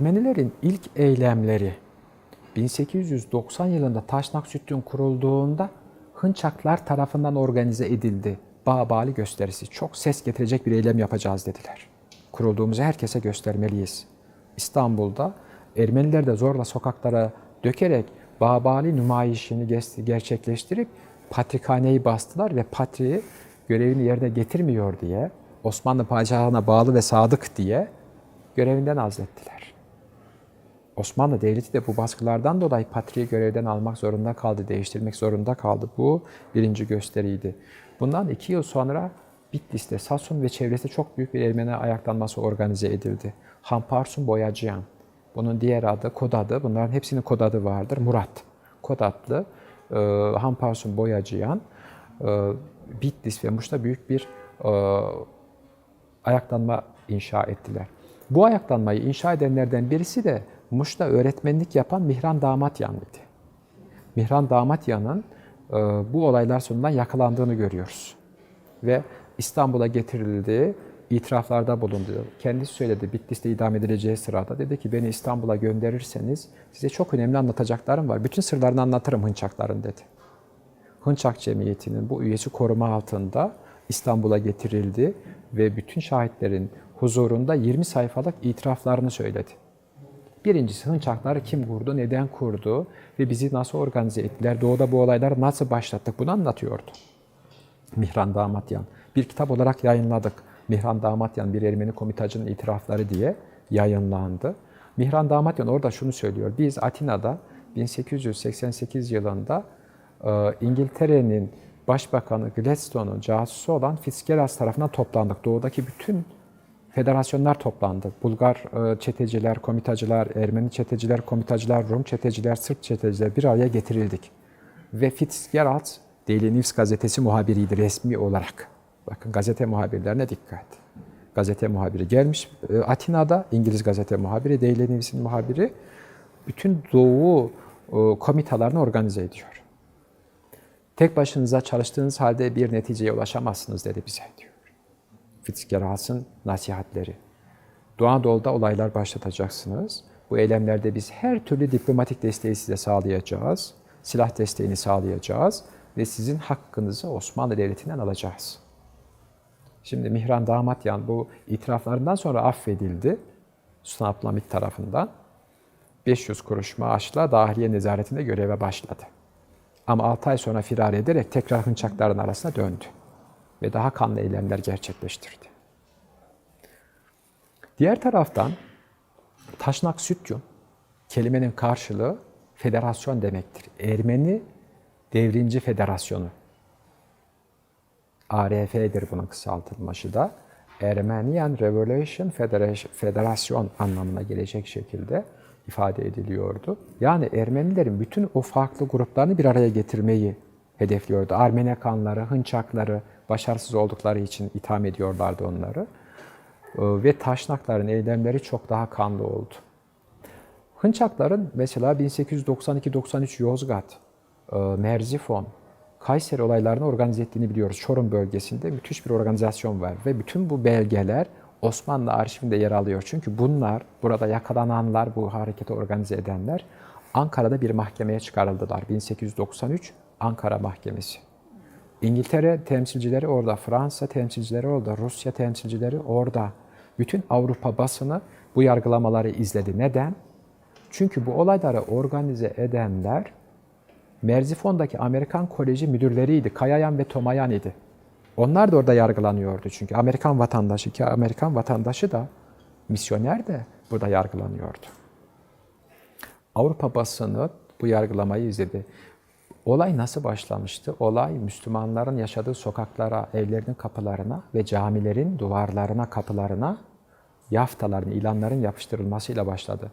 Ermenilerin ilk eylemleri 1890 yılında Taşnak Sütun kurulduğunda Hınçaklar tarafından organize edildi. Bağbali gösterisi. Çok ses getirecek bir eylem yapacağız dediler. Kurulduğumuzu herkese göstermeliyiz. İstanbul'da Ermeniler de zorla sokaklara dökerek Bağbali nümayişini gerçekleştirip patrikhaneyi bastılar ve patriği görevini yerine getirmiyor diye Osmanlı padişahına bağlı ve sadık diye görevinden azlettiler. Osmanlı Devleti de bu baskılardan dolayı patriği görevden almak zorunda kaldı, değiştirmek zorunda kaldı. Bu birinci gösteriydi. Bundan iki yıl sonra Bitlis'te, Sasun ve çevresi çok büyük bir Ermeni ayaklanması organize edildi. Hamparsun Boyacıyan, bunun diğer adı, kod adı, bunların hepsinin kod adı vardır. Murat, kod adlı e, Hamparsun Boyacıyan, e, Bitlis ve Muş'ta büyük bir e, ayaklanma inşa ettiler. Bu ayaklanmayı inşa edenlerden birisi de Muş'ta öğretmenlik yapan Mihran Damatyan'ydı. Mihran Damatyan'ın e, bu olaylar sonundan yakalandığını görüyoruz. Ve İstanbul'a getirildi, itiraflarda bulundu. Kendisi söyledi Bitlis'te idam edileceği sırada. Dedi ki beni İstanbul'a gönderirseniz size çok önemli anlatacaklarım var. Bütün sırlarını anlatırım Hınçakların dedi. Hınçak Cemiyeti'nin bu üyesi koruma altında İstanbul'a getirildi ve bütün şahitlerin huzurunda 20 sayfalık itiraflarını söyledi. Birincisi Hınçakları kim kurdu, neden kurdu ve bizi nasıl organize ettiler, doğuda bu olayları nasıl başlattık bunu anlatıyordu. Mihran Damatyan. Bir kitap olarak yayınladık. Mihran Damatyan bir Ermeni komitacının itirafları diye yayınlandı. Mihran Damatyan orada şunu söylüyor. Biz Atina'da 1888 yılında e, İngiltere'nin Başbakanı Gladstone'un casusu olan Fitzgerald tarafından toplandık. Doğudaki bütün federasyonlar toplandı. Bulgar e, çeteciler, komitacılar, Ermeni çeteciler, komitacılar, Rum çeteciler, Sırp çeteciler bir araya getirildik. Ve Fitzgerald Daily News gazetesi muhabiriydi resmi olarak. Bakın gazete muhabirlerine dikkat. Gazete muhabiri gelmiş e, Atina'da İngiliz gazete muhabiri, Daily News'in muhabiri bütün doğu e, komitalarını organize ediyor. Tek başınıza çalıştığınız halde bir neticeye ulaşamazsınız dedi bize diyor. Fitzgerald'ın nasihatleri. Doğu Anadolu'da olaylar başlatacaksınız. Bu eylemlerde biz her türlü diplomatik desteği size sağlayacağız. Silah desteğini sağlayacağız ve sizin hakkınızı Osmanlı Devleti'nden alacağız. Şimdi Mihran Damatyan bu itiraflarından sonra affedildi Sultan Abdülhamit tarafından. 500 kuruş maaşla dahiliye nezaretinde göreve başladı. Ama 6 ay sonra firar ederek tekrar hınçakların arasına döndü ve daha kanlı eylemler gerçekleştirdi. Diğer taraftan Taşnak Sütyun kelimenin karşılığı federasyon demektir. Ermeni Devrimci Federasyonu. ARF'dir bunun kısaltılması da. Ermenian Revolution Federasyon anlamına gelecek şekilde ifade ediliyordu. Yani Ermenilerin bütün o farklı gruplarını bir araya getirmeyi hedefliyordu. Armenekanları, Hınçakları başarısız oldukları için itham ediyorlardı onları. Ve Taşnakların eylemleri çok daha kanlı oldu. Hınçakların mesela 1892-93 Yozgat, e, Merzifon, Kayseri olaylarını organize ettiğini biliyoruz. Çorum bölgesinde müthiş bir organizasyon var ve bütün bu belgeler Osmanlı arşivinde yer alıyor. Çünkü bunlar, burada yakalananlar, bu hareketi organize edenler Ankara'da bir mahkemeye çıkarıldılar. 1893 Ankara Mahkemesi. İngiltere temsilcileri orada, Fransa temsilcileri orada, Rusya temsilcileri orada. Bütün Avrupa basını bu yargılamaları izledi. Neden? Çünkü bu olayları organize edenler Merzifon'daki Amerikan Koleji müdürleriydi. Kayayan ve Tomayan idi. Onlar da orada yargılanıyordu çünkü Amerikan vatandaşı ki Amerikan vatandaşı da misyoner de burada yargılanıyordu. Avrupa basını bu yargılamayı izledi. Olay nasıl başlamıştı? Olay Müslümanların yaşadığı sokaklara, evlerinin kapılarına ve camilerin duvarlarına, kapılarına yaftaların, ilanların yapıştırılmasıyla başladı.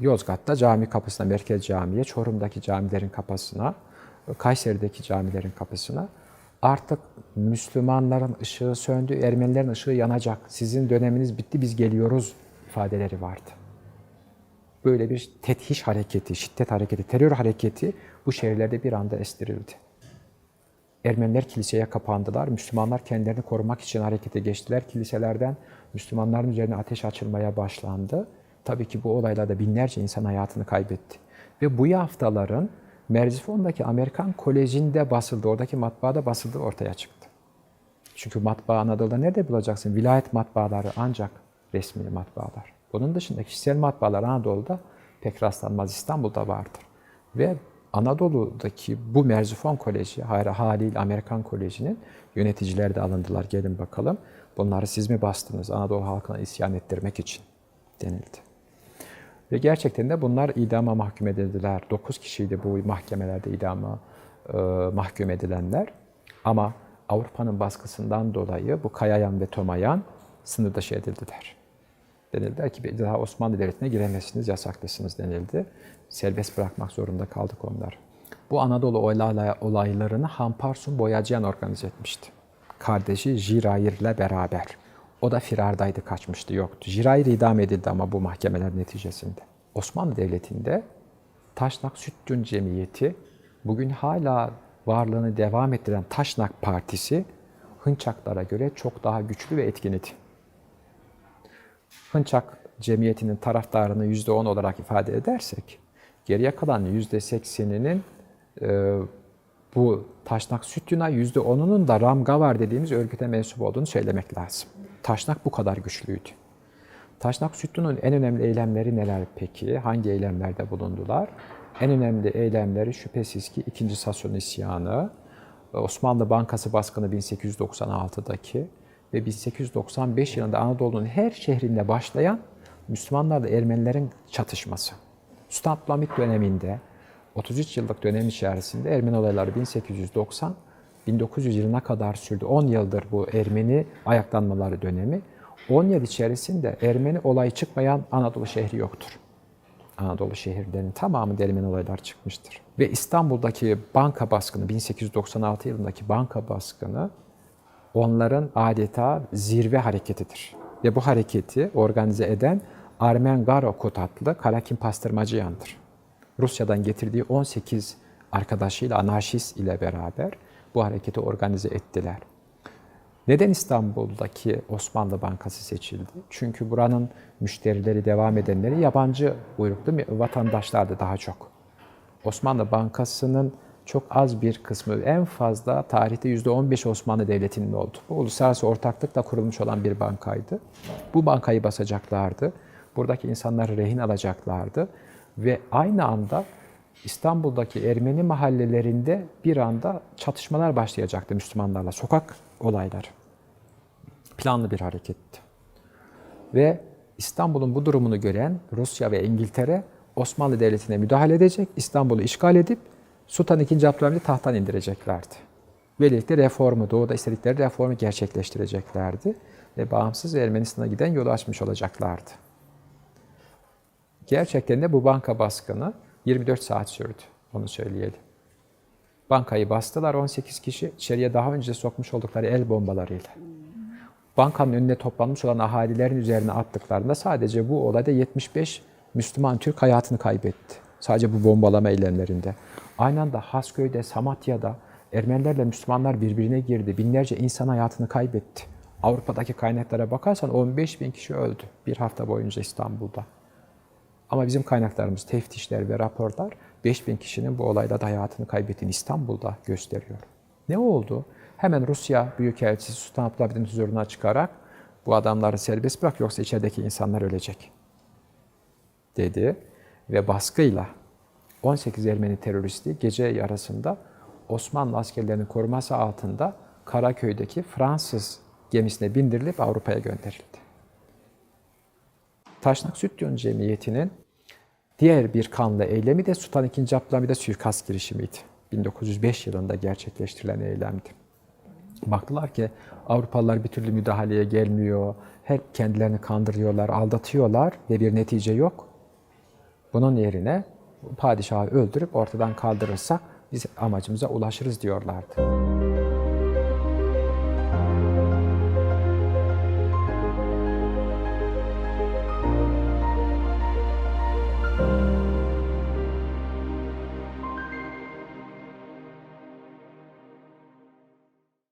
Yozgat'ta cami kapısına, Merkez Cami'ye, Çorum'daki camilerin kapısına, Kayseri'deki camilerin kapısına artık Müslümanların ışığı söndü, Ermenilerin ışığı yanacak, sizin döneminiz bitti, biz geliyoruz ifadeleri vardı. Böyle bir tethiş hareketi, şiddet hareketi, terör hareketi bu şehirlerde bir anda estirildi. Ermeniler kiliseye kapandılar. Müslümanlar kendilerini korumak için harekete geçtiler. Kiliselerden Müslümanların üzerine ateş açılmaya başlandı. Tabii ki bu olaylarda binlerce insan hayatını kaybetti. Ve bu haftaların Merzifon'daki Amerikan Koleji'nde basıldı, oradaki matbaada basıldığı ortaya çıktı. Çünkü matbaa Anadolu'da nerede bulacaksın? Vilayet matbaaları ancak resmi matbaalar. Bunun dışında kişisel matbaalar Anadolu'da pek rastlanmaz. İstanbul'da vardır. Ve Anadolu'daki bu Merzifon Koleji, haliyle Amerikan Koleji'nin yöneticileri de alındılar. Gelin bakalım. Bunları siz mi bastınız Anadolu halkına isyan ettirmek için denildi. Ve gerçekten de bunlar idama mahkum edildiler. 9 kişiydi bu mahkemelerde idama e, mahkum edilenler. Ama Avrupa'nın baskısından dolayı bu Kayayan ve Tomayan sınır dışı edildiler. Denildi ki daha Osmanlı Devleti'ne giremezsiniz, yasaklısınız denildi. Serbest bırakmak zorunda kaldık onlar. Bu Anadolu olaylarını Hamparsun Boyacıyan organize etmişti. Kardeşi Jirayir ile beraber. O da firardaydı, kaçmıştı, yoktu. Jirayir idam edildi ama bu mahkemeler neticesinde. Osmanlı Devleti'nde Taşnak Süttün Cemiyeti bugün hala varlığını devam ettiren Taşnak Partisi Hınçaklara göre çok daha güçlü ve etkin idi. Hınçak cemiyetinin taraftarını %10 olarak ifade edersek, geriye kalan %80'inin e, bu Taşnak Sütyun'a %10'unun da Ramgavar dediğimiz örgüte mensup olduğunu söylemek lazım. Taşnak bu kadar güçlüydü. Taşnak Sütlu'nun en önemli eylemleri neler peki? Hangi eylemlerde bulundular? En önemli eylemleri şüphesiz ki 2. Sasyon isyanı, Osmanlı Bankası baskını 1896'daki ve 1895 yılında Anadolu'nun her şehrinde başlayan Müslümanlarla Ermenilerin çatışması. Sultan Abdülhamit döneminde 33 yıllık dönem içerisinde Ermeni olayları 1890 1900 yılına kadar sürdü. 10 yıldır bu Ermeni ayaklanmaları dönemi. 10 yıl içerisinde Ermeni olay çıkmayan Anadolu şehri yoktur. Anadolu şehirlerinin tamamı Ermeni olaylar çıkmıştır. Ve İstanbul'daki banka baskını, 1896 yılındaki banka baskını onların adeta zirve hareketidir. Ve bu hareketi organize eden Armen Garokot adlı Kalakin Pastırmacıyan'dır. Rusya'dan getirdiği 18 arkadaşıyla, anarşist ile beraber bu hareketi organize ettiler. Neden İstanbul'daki Osmanlı Bankası seçildi? Çünkü buranın müşterileri, devam edenleri yabancı uyruklu vatandaşlardı daha çok. Osmanlı Bankası'nın çok az bir kısmı, en fazla tarihte %15 Osmanlı Devleti'nin oldu. Bu uluslararası ortaklıkla kurulmuş olan bir bankaydı. Bu bankayı basacaklardı. Buradaki insanları rehin alacaklardı. Ve aynı anda İstanbul'daki Ermeni mahallelerinde bir anda çatışmalar başlayacaktı Müslümanlarla, sokak olayları. Planlı bir hareketti. Ve İstanbul'un bu durumunu gören Rusya ve İngiltere Osmanlı Devleti'ne müdahale edecek, İstanbul'u işgal edip Sultan II. Abdülhamit'i tahttan indireceklerdi. Böylelikle reformu, doğuda istedikleri reformu gerçekleştireceklerdi ve bağımsız Ermenistan'a giden yolu açmış olacaklardı. Gerçekten de bu banka baskını 24 saat sürdü, onu söyleyelim. Bankayı bastılar 18 kişi, içeriye daha önce sokmuş oldukları el bombalarıyla. Bankanın önüne toplanmış olan ahalilerin üzerine attıklarında sadece bu olayda 75 Müslüman Türk hayatını kaybetti. Sadece bu bombalama eylemlerinde. Aynı anda Hasköy'de, Samatya'da Ermenilerle Müslümanlar birbirine girdi. Binlerce insan hayatını kaybetti. Avrupa'daki kaynaklara bakarsan 15 bin kişi öldü bir hafta boyunca İstanbul'da. Ama bizim kaynaklarımız, teftişler ve raporlar 5 bin kişinin bu olayda da hayatını kaybettiğini İstanbul'da gösteriyor. Ne oldu? Hemen Rusya Büyükelçisi Sultan Abdülhamid'in huzuruna çıkarak bu adamları serbest bırak yoksa içerideki insanlar ölecek dedi ve baskıyla 18 Ermeni teröristi gece yarısında Osmanlı askerlerinin koruması altında Karaköy'deki Fransız gemisine bindirilip Avrupa'ya gönderildi. Taşnak Sütyon Cemiyeti'nin diğer bir kanlı eylemi de Sultan II. Abdülhamid'e suikast girişimiydi. 1905 yılında gerçekleştirilen eylemdi. Baktılar ki Avrupalılar bir türlü müdahaleye gelmiyor, hep kendilerini kandırıyorlar, aldatıyorlar ve bir netice yok. Bunun yerine padişahı öldürüp ortadan kaldırırsak biz amacımıza ulaşırız diyorlardı.